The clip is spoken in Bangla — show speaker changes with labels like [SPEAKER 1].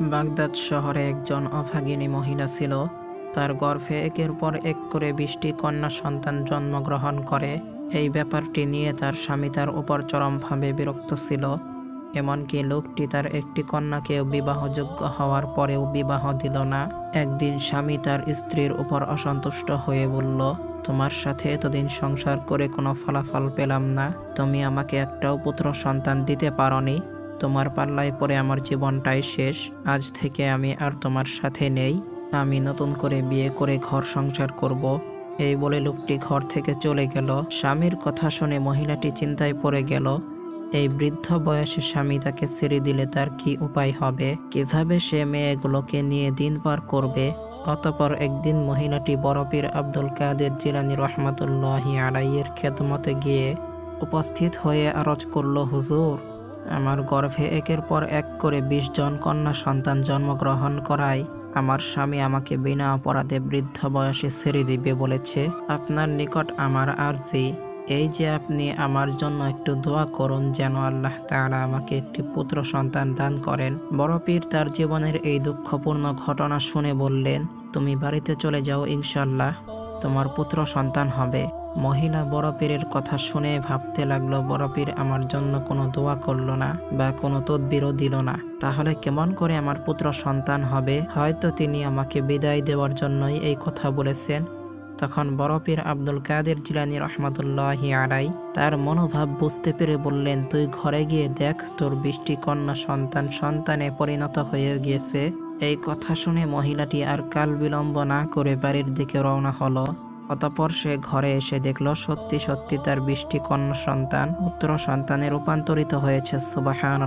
[SPEAKER 1] বাগদাদ শহরে একজন অভাগিনী মহিলা ছিল। তার গর্ভে একের পর এক করে বিশটি কন্যা সন্তান জন্মগ্রহণ করে। এই ব্যাপারটি নিয়ে তার স্বামী তার উপর চরমভাবে বিরক্ত ছিল। এমনকি লোকটি তার একটি কন্যাকেও বিবাহযোগ্য হওয়ার পরেও বিবাহ দিল না। একদিন স্বামী তার স্ত্রীর উপর অসন্তুষ্ট হয়ে বলল, তোমার সাথে এতদিন সংসার করে কোনো ফলাফল পেলাম না। তুমি আমাকে একটাও পুত্র সন্তান দিতে পারোনি। তোমার পাল্লায় পরে আমার জীবনটাই শেষ। আজ থেকে আমি আর তোমার সাথে নেই। আমি নতুন করে বিয়ে করে ঘর সংসার করব। এই বলে লোকটি ঘর থেকে চলে গেল। স্বামীর কথা শুনে মহিলাটি চিন্তায় পড়ে গেল। এই বৃদ্ধ বয়সে স্বামী তাকে ছেড়ে দিলে তার কি উপায় হবে? কীভাবে সে মেয়েগুলোকে নিয়ে দিন পার করবে? অতপর একদিন মহিলাটি বরপীর আব্দুল কাদের জিলানি রহমতুল্লাহি আলাইয়ের খেদমতে গিয়ে উপস্থিত হয়ে আরজ করল, হুজুর আমার গর্ভে একের পর এক করে বিশ জন কন্যা সন্তান জন্মগ্রহণ করায় আমার স্বামী আমাকে বিনা অপরাধে বৃদ্ধ বয়সে ছেড়ে দিবে বলেছে। আপনার নিকট আমার আর্জি। এই যে আপনি আমার জন্য একটু দোয়া করুন যেন আল্লাহ তাআলা আমাকে একটি পুত্র সন্তান দান করেন। বড় পীর তার জীবনের এই দুঃখপূর্ণ ঘটনা শুনে বললেন, তুমি বাড়িতে চলে যাও ইনশাল্লাহ তোমার পুত্র সন্তান হবে। মহিলা বড় পীরের কথা শুনে ভাবতে লাগল, বড় পীর আমার জন্য কোনো দোয়া করল না বা কোনো তদবিরও দিল না। তাহলে কেমন করে আমার পুত্র সন্তান হবে? হয়তো তিনি আমাকে বিদায় দেওয়ার জন্যই এই কথা বলেছেন। তখন বড় পীর আব্দুল কাদের জিলানি রহমতুল্লাহি আলাই তার মনোভাব বুঝতে পেরে বললেন, তুই ঘরে গিয়ে দেখ, তোর বৃষ্টি কন্যা সন্তান সন্তানে পরিণত হয়ে গিয়েছে। এই কথা শুনে মহিলাটি আর কাল বিলম্ব না করে বাড়ির দিকে রওনা হলো। অতপর সে ঘরে এসে দেখল, সত্যি সত্যি তার বৃষ্টি কন্যা সন্তান, পুত্র সন্তানে রূপান্তরিত হয়েছে সুবাহান